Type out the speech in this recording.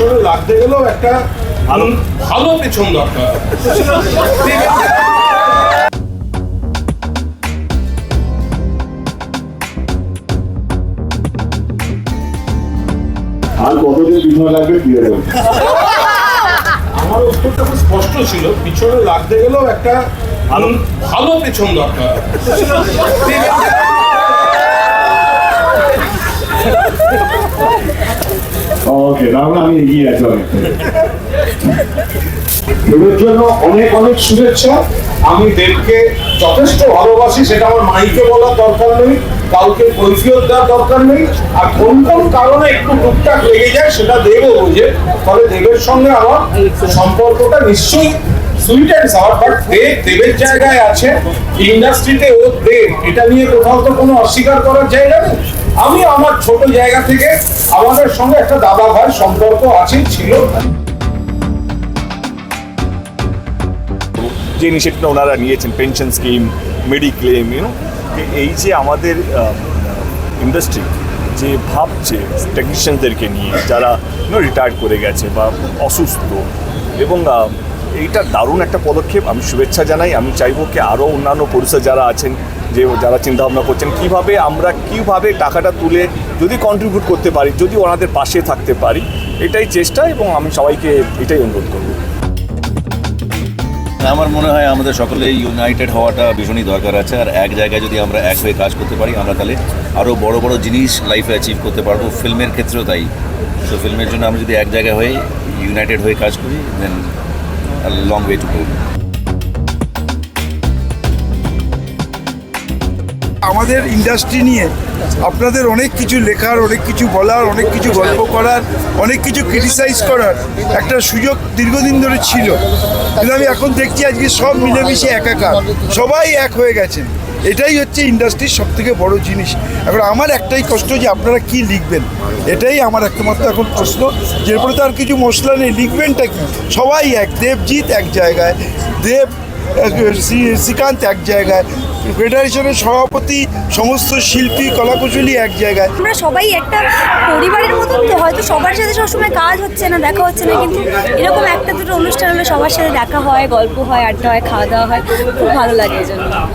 পিছনে লাগতে গেলেও একটা ভালো ভালো পেছন দরকার। আর কতদিন বিমা লাগবে দিয়ে দেবো। আমার উত্তরটা খুব স্পষ্ট ছিল। পিছনে লাগতে গেলেও একটা ভালো ভালো পেছন দরকার। ওকে তাহলে আমি এগিয়ে আছি অনেকটা জন্য অনেক অনেক শুভেচ্ছা। আমি দেবকে যথেষ্ট ভালোবাসি, সেটা আমার মাইকে বলার দরকার নেই, কাউকে কৈফিয়ত দেওয়ার দরকার নেই। আর কোন কোন কারণে একটু টুকটাক লেগে যায়, সেটা দেবও বুঝে। ফলে দেবের সঙ্গে আমার সম্পর্কটা নিশ্চয়ই sweet and sour but Dev দেবের জায়গায় আছে। ইন্ডাস্ট্রিতে ও দেব এটা নিয়ে কোথাও তো কোনো অস্বীকার করার জায়গা নেই। আমি আমার ছোট জায়গা থেকে আমাদের সঙ্গে একটা দাদা ভাই সম্পর্ক আছে, ছিল। যে ইনিশিয়েটিভটা ওনারা নিয়েছেন পেনশন স্কিম মেডিক্লেম ইউনো এই যে আমাদের ইন্ডাস্ট্রি যে ভাবছে টেকনিশিয়ানদেরকে নিয়ে, যারা রিটায়ার্ড করে গেছে বা অসুস্থ, এবং এইটা দারুণ একটা পদক্ষেপ। আমি শুভেচ্ছা জানাই। আমি চাইব কি আরও অন্যান্য প্রডিউসার যারা আছেন, যে যারা চিন্তাভাবনা করছেন, কীভাবে আমরা, কীভাবে টাকাটা তুলে যদি কন্ট্রিবিউট করতে পারি, যদি ওনাদের পাশে থাকতে পারি, এটাই চেষ্টা এবং আমি সবাইকে এটাই অনুরোধ করব। আমার মনে হয় আমাদের সকলে ইউনাইটেড হওয়াটা ভীষণই দরকার আছে। আর এক জায়গায় যদি আমরা এক হয়ে কাজ করতে পারি, আমরা তাহলে আরও বড় বড় জিনিস লাইফে অ্যাচিভ করতে পারব। ফিল্মের ক্ষেত্রেও তাই। তো ফিল্মের জন্য আমরা যদি এক জায়গায় হয়ে ইউনাইটেড হয়ে কাজ করি then long way to go. আমাদের ইন্ডাস্ট্রি নিয়ে আপনাদের অনেক কিছু লেখার, অনেক কিছু বলার, অনেক কিছু গল্প করার, অনেক কিছু ক্রিটিসাইজ করার একটা সুযোগ দীর্ঘদিন ধরে ছিল। কিন্তু আমি এখন দেখছি আজকে সব মিলেমিশে একাকার। সবাই এক হয়ে গেছেন। এটাই হচ্ছে ইন্ডাস্ট্রির সব থেকে বড় জিনিস। এখন আমার একটাই কষ্ট যে আপনারা কি লিখবেন? এটাই আমার একমাত্র এখন প্রশ্ন। যে এরপরে তো আর কিছু মশলা নেই। লিখবেনটা কি? সবাই এক, দেবজিৎ এক জায়গায়, দেব শ্রী- শ্রীকান্ত এক জায়গায়, ফেডারেশনের সভাপতি, সমস্ত শিল্পী, কলাকুশলী এক জায়গায়। আমরা সবাই একটা পরিবারের মতন তো, হয়তো সবার সাথে সবসময় কাজ হচ্ছে না, দেখা হচ্ছে না, কিন্তু এরকম একটা দুটো অনুষ্ঠান হলে সবার সাথে দেখা হয়, গল্প হয়, আড্ডা হয়, খাওয়া দাওয়া হয়, খুব ভালো লাগে এই জন্য